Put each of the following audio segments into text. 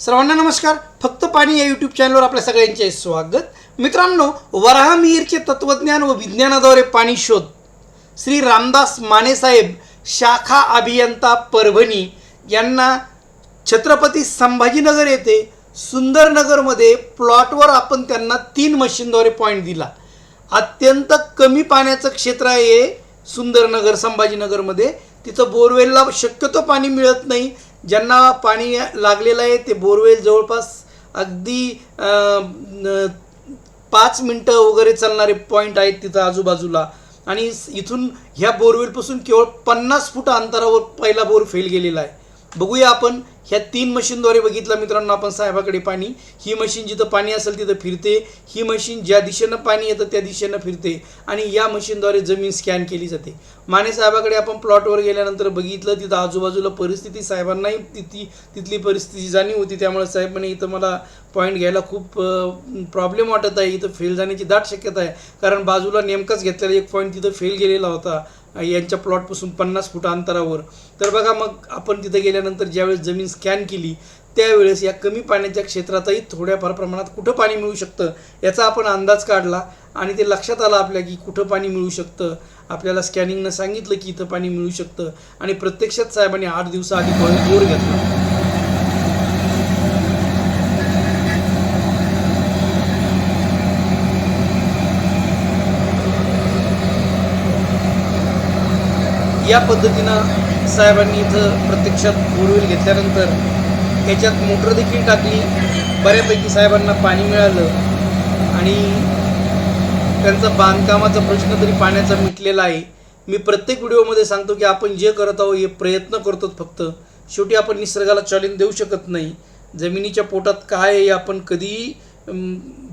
सर्वांना नमस्कार. फक्त पाणी या यूट्यूब चॅनलवर आपल्या सगळ्यांचे स्वागत. मित्रांनो वराहमिहीरचे तत्वज्ञान व विज्ञानाद्वारे पाणी शोध. श्री रामदास मानेसाहेब शाखा अभियंता परभणी यांना छत्रपती संभाजीनगर येथे सुंदरनगरमध्ये प्लॉटवर आपण त्यांना तीन मशीनद्वारे पॉईंट दिला. अत्यंत कमी पाण्याचं क्षेत्र आहे सुंदरनगर संभाजीनगरमध्ये. तिथं बोरवेलला शक्यतो पाणी मिळत नाही. ज्यांना पाणी लागलेलं आहे ते बोरवेल जवळपास अगदी पाच मिनटं वगैरे चालणारे पॉईंट आहेत तिथं आजूबाजूला. आणि इथून ह्या बोरवेलपासून केवळ पन्नास फूट अंतरावर पहिला बोर फेल गेलेला आहे. बघूया आपण. ह्या तीन मशीनद्वारे बघितलं मित्रांनो आपण साहेबाकडे पाणी. ही मशीन जिथं पाणी असेल तिथं फिरते. ही मशीन ज्या दिशेनं पाणी येतं त्या दिशेनं फिरते आणि या मशीनद्वारे जमीन स्कॅन केली जाते. माने साहेबाकडे आपण प्लॉटवर गेल्यानंतर बघितलं तिथं आजूबाजूला परिस्थिती साहेबांनाही तिथी तिथली परिस्थिती जाणीव होती. त्यामुळे साहेब म्हणे इथं मला पॉईंट घ्यायला खूप प्रॉब्लेम वाटत आहे. इथं फेल जाण्याची दाट शक्यता आहे. कारण बाजूला नेमकाच घेतलेला एक पॉईंट तिथं फेल गेलेला होता. यांच्या प्लॉटपासून पन्नास फूट अंतरावर. तर बघा मग आपण तिथं गेल्यानंतर ज्यावेळेस जमीन स्कॅन केली त्यावेळेस या कमी पाण्याच्या क्षेत्रातही थोड्याफार प्रमाणात कुठं पाणी मिळू शकतं याचा आपण अंदाज काढला. आणि ते लक्षात आलं आपल्या की कुठं पाणी मिळू शकतं. आपल्याला स्कॅनिंगनं सांगितलं की इथं पाणी मिळू शकतं. आणि प्रत्यक्षात साहेबांनी आठ दिवसाआधी बोर बोर घेतला. या पद्धतीनं साहेबांनी इथं प्रत्यक्षात बोरवेल घेतल्यानंतर त्याच्यात मोटर देखील टाकली. बऱ्यापैकी साहेबांना पाणी मिळालं आणि त्यांचा बांधकामाचा प्रश्न तरी पाण्याचा मिटलेला आहे. मी प्रत्येक व्हिडिओमध्ये सांगतो की आपण जे करत आहोत हे प्रयत्न करतो फक्त. शेवटी आपण निसर्गाला चॅलेंज देऊ शकत नाही. जमिनीच्या पोटात काय आहे हे आपण कधीही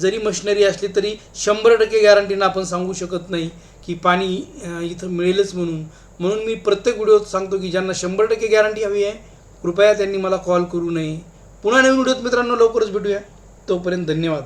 जरी मशिनरी असली तरी शंभर टक्के गॅरंटीनं आपण सांगू शकत नाही. की पाणी इथं मिळेलच म्हणून. म्हणून मी प्रत्येक व्हिडिओत सांगतो की ज्यांना शंभर टक्के गॅरंटी हवी आहे कृपया त्यांनी मला कॉल करू नये. पुन्हा नवीन व्हिडिओत मित्रांनो लवकरच भेटूया. तोपर्यंत धन्यवाद.